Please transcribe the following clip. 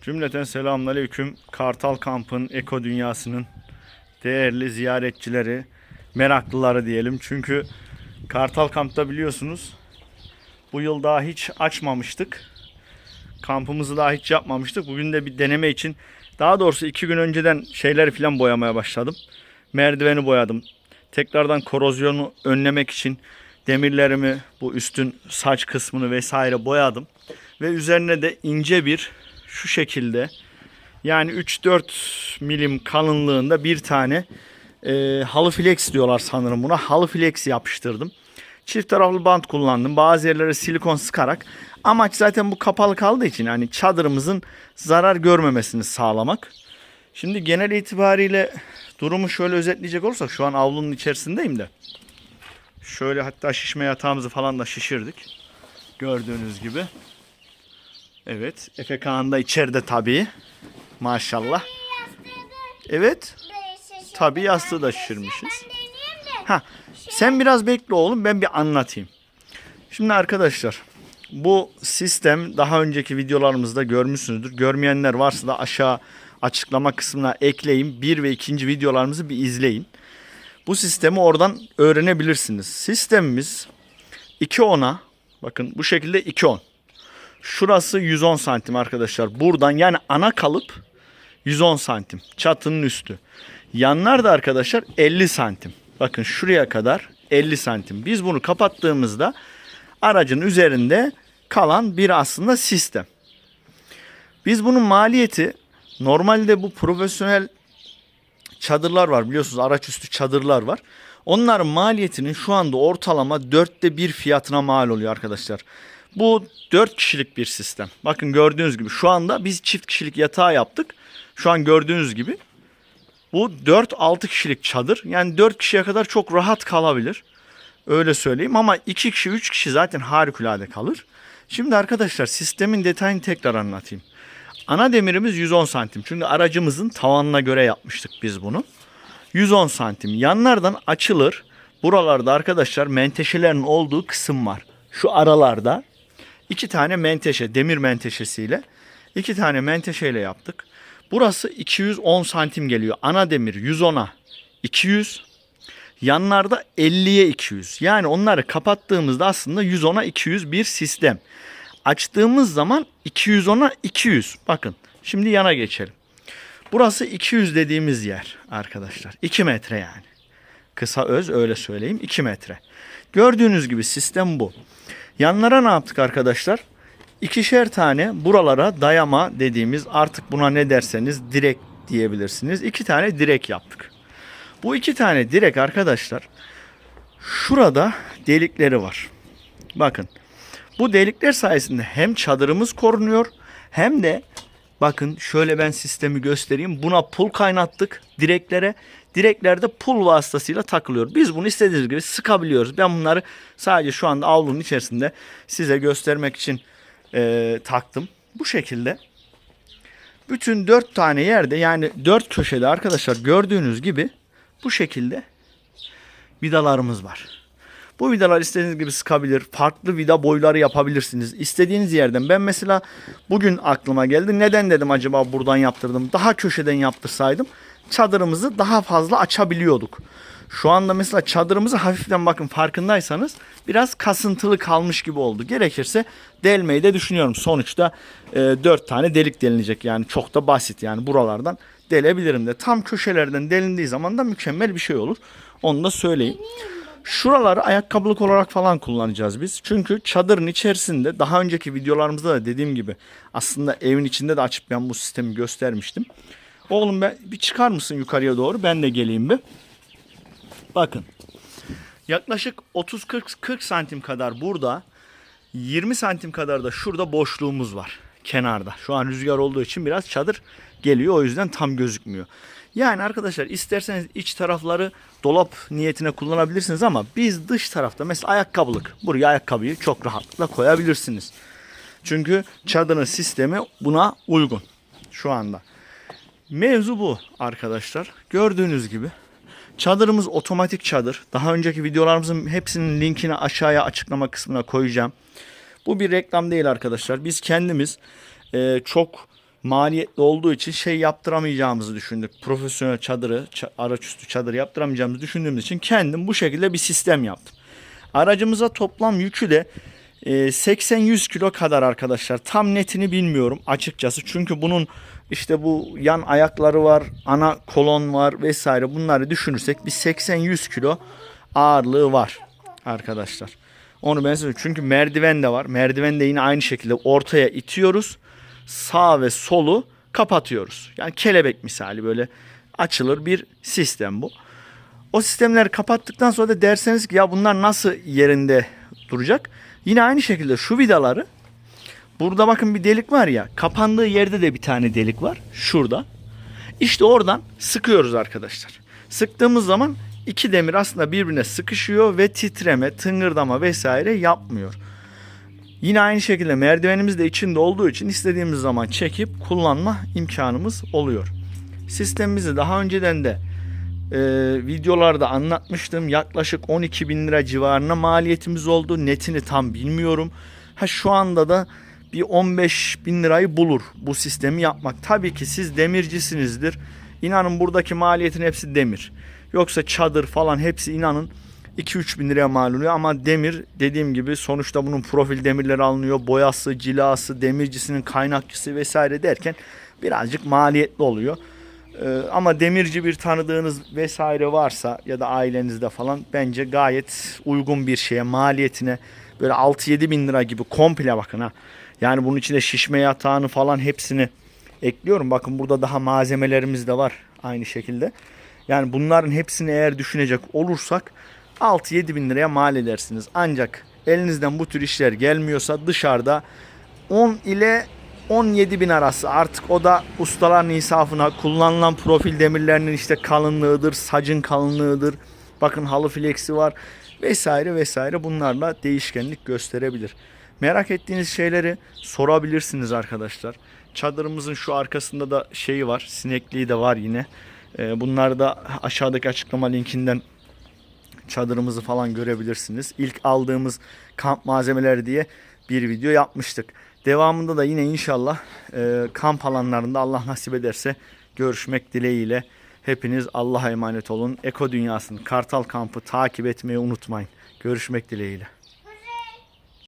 Cümleten selamünaleyküm. Kartal Kamp'ın, Eko Dünyası'nın değerli ziyaretçileri, meraklıları diyelim. Çünkü Kartal Kamp'ta biliyorsunuz bu yıl daha hiç açmamıştık. Kampımızı daha hiç yapmamıştık. Bugün de bir deneme için daha doğrusu iki gün önceden şeyleri falan boyamaya başladım. Merdiveni boyadım. Tekrardan korozyonu önlemek için demirlerimi bu üstün saç kısmını vesaire boyadım. Ve üzerine de ince bir şu şekilde yani 3-4 milim kalınlığında bir tane e, halı flex diyorlar sanırım buna. Halı flex yapıştırdım. Çift taraflı bant kullandım. Bazı yerlere silikon sıkarak. Amaç zaten bu kapalı kaldığı için yani çadırımızın zarar görmemesini sağlamak. Şimdi genel itibariyle durumu şöyle özetleyecek olursak şu an avlunun içerisindeyim de. Şöyle hatta şişme yatağımızı falan da şişirdik. Gördüğünüz gibi. Evet. Efe Kağan da içeride tabii. Maşallah. Evet. Tabii yastığı da şişirmişiz. Ha, sen biraz bekle oğlum ben bir anlatayım. Şimdi arkadaşlar bu sistem daha önceki videolarımızda görmüşsünüzdür. Görmeyenler varsa da aşağı açıklama kısmına ekleyin. Bir ve ikinci videolarımızı bir izleyin. Bu sistemi oradan öğrenebilirsiniz. Sistemimiz 2.10'a bakın bu şekilde 2.10. Şurası 110 santim arkadaşlar. Buradan yani ana kalıp 110 santim. Çatının üstü. Yanlar da arkadaşlar 50 santim. Bakın şuraya kadar 50 santim. Biz bunu kapattığımızda aracın üzerinde kalan bir aslında sistem. Biz bunun maliyeti normalde bu profesyonel çadırlar var biliyorsunuz araç üstü çadırlar var. Onların maliyetinin şu anda ortalama dörtte bir fiyatına mal oluyor arkadaşlar. Bu 4 kişilik bir sistem. Bakın gördüğünüz gibi şu anda biz çift kişilik yatağı yaptık. Şu an gördüğünüz gibi bu 4-6 kişilik çadır. Yani 4 kişiye kadar çok rahat kalabilir. Öyle söyleyeyim ama 2 kişi 3 kişi zaten harikulade kalır. Şimdi arkadaşlar sistemin detayını tekrar anlatayım. Ana demirimiz 110 santim. Çünkü aracımızın tavanına göre yapmıştık biz bunu. 110 santim. Yanlardan açılır. Buralarda arkadaşlar menteşelerin olduğu kısım var. Şu aralarda iki tane menteşe, demir menteşesiyle iki tyle menteşeyle yaptık. Burası 210 santim geliyor. Ana demir 110'a 200. Yanlarda 50'ye 200. Yani onları kapattığımızda aslında 110'a 200 bir sistem. Açtığımız zaman 210'a 200. Bakın şimdi yana geçelim. Burası 200 dediğimiz yer arkadaşlar. 2 metre yani. Kısa öz öyle söyleyeyim 2 metre. Gördüğünüz gibi sistem bu. Yanlara ne yaptık arkadaşlar? İkişer tane buralara dayama dediğimiz artık buna ne derseniz direk diyebilirsiniz. İki tane direk yaptık. Bu iki tane direk arkadaşlar şurada delikleri var. Bakın bu delikler sayesinde hem çadırımız korunuyor hem de bakın şöyle ben sistemi göstereyim. Buna pul kaynattık direklere. Direklerde pul vasıtasıyla takılıyor. Biz bunu istediğimiz gibi sıkabiliyoruz. Ben bunları sadece şu anda avlunun içerisinde size göstermek için e, taktım. Bu şekilde bütün dört tane yerde yani dört köşede arkadaşlar gördüğünüz gibi bu şekilde vidalarımız var. Bu vidalar istediğiniz gibi sıkabilir. Farklı vida boyları yapabilirsiniz. İstediğiniz yerden. Ben mesela bugün aklıma geldi. Neden dedim acaba buradan yaptırdım. Daha köşeden yaptırsaydım çadırımızı daha fazla açabiliyorduk. Şu anda mesela çadırımızı hafiften bakın farkındaysanız biraz kasıntılı kalmış gibi oldu. Gerekirse delmeyi de düşünüyorum. Sonuçta e, 4 tane delik delinecek yani çok da basit yani buralardan delebilirim de. Tam köşelerden delindiği zaman da mükemmel bir şey olur. Onu da söyleyeyim. Şuraları ayakkabılık olarak falan kullanacağız biz. Çünkü çadırın içerisinde daha önceki videolarımızda da dediğim gibi aslında evin içinde de açıp ben bu sistemi göstermiştim. Oğlum ben bir çıkar mısın yukarıya doğru? Ben de geleyim bir. Bakın. Yaklaşık 30-40 santim kadar burada 20 santim kadar da şurada boşluğumuz var kenarda. Şu an rüzgar olduğu için biraz çadır geliyor o yüzden tam gözükmüyor. Yani arkadaşlar isterseniz iç tarafları dolap niyetine kullanabilirsiniz ama biz dış tarafta mesela ayakkabılık buraya ayakkabıyı çok rahatlıkla koyabilirsiniz. Çünkü çadırın sistemi buna uygun şu anda. Mevzu bu arkadaşlar. Gördüğünüz gibi çadırımız otomatik çadır. Daha önceki videolarımızın hepsinin linkini aşağıya açıklama kısmına koyacağım. Bu bir reklam değil arkadaşlar. Biz kendimiz e, çok maliyetli olduğu için şey yaptıramayacağımızı düşündük. Profesyonel çadırı, ça- araçüstü çadır yaptıramayacağımızı düşündüğümüz için kendim bu şekilde bir sistem yaptım. Aracımıza toplam yükü de e, 80-100 kilo kadar arkadaşlar. Tam netini bilmiyorum açıkçası. Çünkü bunun işte bu yan ayakları var, ana kolon var vesaire. Bunları düşünürsek bir 80-100 kilo ağırlığı var arkadaşlar. Onu ben söyleyeyim. Çünkü merdiven de var. Merdiven de yine aynı şekilde ortaya itiyoruz. Sağ ve solu kapatıyoruz. Yani kelebek misali böyle açılır bir sistem bu. O sistemleri kapattıktan sonra da derseniz ki ya bunlar nasıl yerinde duracak? Yine aynı şekilde şu vidaları burada bakın bir delik var ya kapandığı yerde de bir tane delik var. Şurada. İşte oradan sıkıyoruz arkadaşlar. Sıktığımız zaman iki demir aslında birbirine sıkışıyor ve titreme, tıngırdama vesaire yapmıyor. Yine aynı şekilde merdivenimiz de içinde olduğu için istediğimiz zaman çekip kullanma imkanımız oluyor. Sistemimizi daha önceden de e, videolarda anlatmıştım. Yaklaşık 12 bin lira civarına maliyetimiz oldu. Netini tam bilmiyorum. Ha şu anda da bir 15 bin lirayı bulur bu sistemi yapmak. Tabii ki siz demircisinizdir. İnanın buradaki maliyetin hepsi demir. Yoksa çadır falan hepsi inanın 2-3 bin liraya mal oluyor ama demir dediğim gibi sonuçta bunun profil demirleri alınıyor. Boyası, cilası, demircisinin kaynakçısı vesaire derken birazcık maliyetli oluyor. Ee, ama demirci bir tanıdığınız vesaire varsa ya da ailenizde falan bence gayet uygun bir şeye maliyetine böyle 6-7 bin lira gibi komple bakın ha. Yani bunun içinde şişme yatağını falan hepsini ekliyorum. Bakın burada daha malzemelerimiz de var aynı şekilde. Yani bunların hepsini eğer düşünecek olursak 6-7 bin liraya mal edersiniz. Ancak elinizden bu tür işler gelmiyorsa dışarıda 10 ile 17 bin arası artık o da ustaların insafına kullanılan profil demirlerinin işte kalınlığıdır, sacın kalınlığıdır. Bakın halı flexi var vesaire vesaire bunlarla değişkenlik gösterebilir. Merak ettiğiniz şeyleri sorabilirsiniz arkadaşlar. Çadırımızın şu arkasında da şeyi var, sinekliği de var yine. Ee, Bunları da aşağıdaki açıklama linkinden çadırımızı falan görebilirsiniz. İlk aldığımız kamp malzemeleri diye bir video yapmıştık. Devamında da yine inşallah e, kamp alanlarında Allah nasip ederse görüşmek dileğiyle. Hepiniz Allah'a emanet olun. Eko Dünyası'nın Kartal Kampı takip etmeyi unutmayın. Görüşmek dileğiyle.